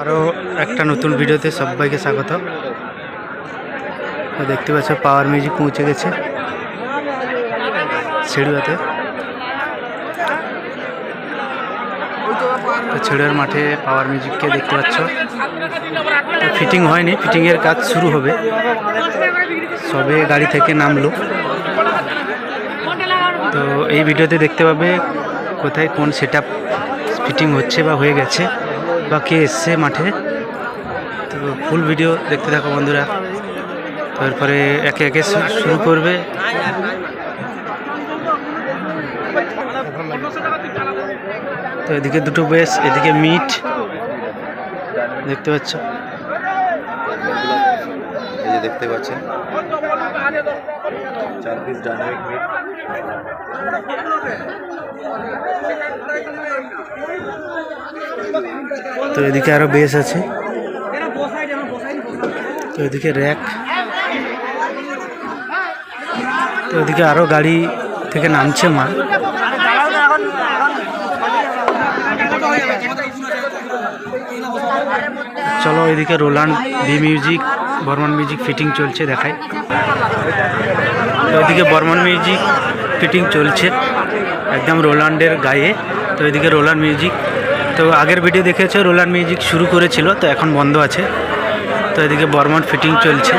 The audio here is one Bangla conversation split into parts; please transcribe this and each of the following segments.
আরও একটা নতুন ভিডিওতে সবাইকে স্বাগত। দেখতে পাচ্ছ পাওয়ার মিউজিক পৌঁছে গেছে ছেড়ুয়াতে। তো ছেড়ুয়ার মাঠে পাওয়ার মিউজিককে দেখতে পাচ্ছ। ফিটিং হয়নি ফিটিংয়ের কাজ শুরু হবে। সবে গাড়ি থেকে নামলো। তো এই ভিডিওতে দেখতে পাবে কোথায় কোন সেট ফিটিং হচ্ছে বা হয়ে গেছে। বা কে এসছে মাঠে? তো ফুল ভিডিও দেখতে থাকো বন্ধুরা। তারপরে একে একে শুরু করবে। তো এদিকে দুটো বেশ, এদিকে মিট। দেখতে পাচ্ছ? যে দেখতে পাচ্ছেন। চার পিস ডাইনামিক মিট তো এদিকে আরও বেশ আছে। তো এদিকে র্যাক তো এদিকে আরও গাড়ি থেকে নামছে মাল চলো এদিকে Roland B music Burman music fitting চলছে দেখায় তো এদিকে বর্মন মিউজিক ফিটিং চলছে, একদম রোলান্ডের গায়ে। তো এদিকে রোলান্ড মিউজিক। তো আগের ভিডিও দেখেছে রোলান্ড মিউজিক শুরু করেছিল, তো এখন বন্ধ আছে। তো এদিকে বর্মন ফিটিং চলছে।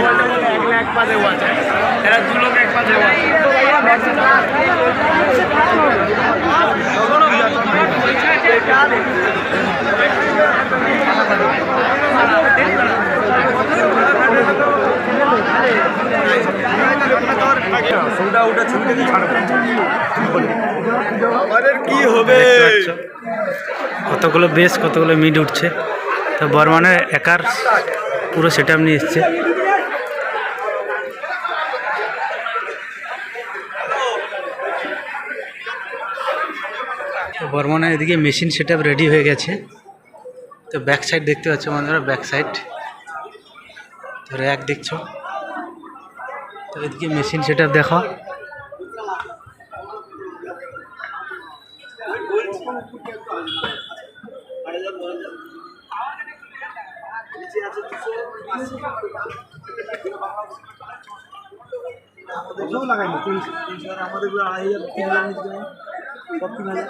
কি হবে? কতগুলো বেশ কতগুলো মিড উঠছে। তো বর্মানের একার পুরো সেট আপ নিয়ে এসছে। তো বর্মনের এদিকে মেশিন সেট আপ রেডি হয়ে গেছে। তো ব্যাক সাইড দেখতে পাচ্ছ বন্ধুরা ব্যাক সাইড তো র্যাক দেখছ। তো এদিকে মেশিন সেট আপ দেখো আমাদের আড়াই হাজার তিন হাজার নিতে হবে। সব তিন হাজার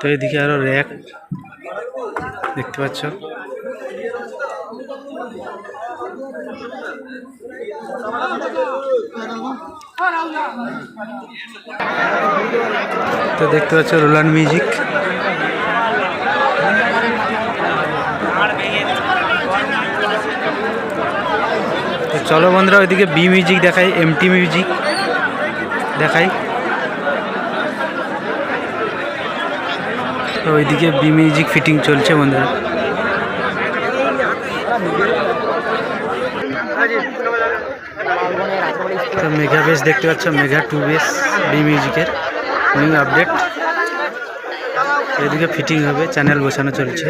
তো এদিকে আরও র্যাক দেখতে পাচ্ছ। তো দেখতে পাচ্ছ রোলান্ড মিউজিক। চলো বন্ধুরা, ওইদিকে বি মিউজিক দেখাই এমটি মিউজিক দেখাই। তো ওইদিকে বি মিউজিক ফিটিং চলছে বন্ধুরা। তো মেঘা বেস দেখতে পাচ্ছ মেঘা টু বেস বি মিউজিকের নিউ আপডেট এদিকে ফিটিং হবে চ্যানেল বসানো চলছে।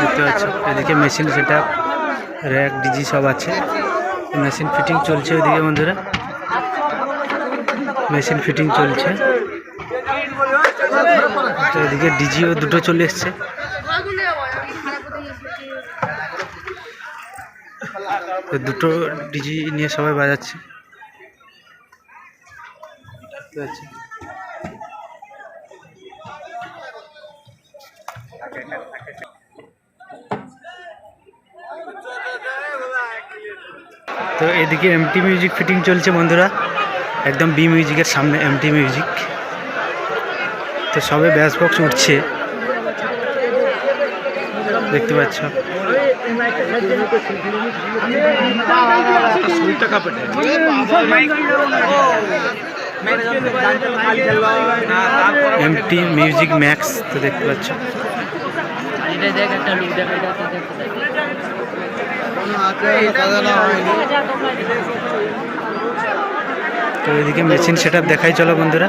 দেখতে পাচ্ছ, এদিকে machine set up rack DG সব আছে। মেশিন ফিটিং চলছে ওইদিকে বন্ধুরা। মেশিন ফিটিং চলছে। তো এদিকে ডিজিও দুটো চলে এসছে। দুটো ডিজি নিয়ে সবাই বাজাচ্ছে। তো এদিকে এমটি মিউজিক ফিটিং চলছে বন্ধুরা। একদম বি মিউজিকের সামনে এমটি মিউজিক তো সবে ব্যাস বক্স উঠছে। দেখতে পাচ্ছ। এমটি মিউজিক ম্যাক্স তো দেখতে পাচ্ছ। তো এদিকে মেশিন সেট দেখাই, চলো বন্ধুরা।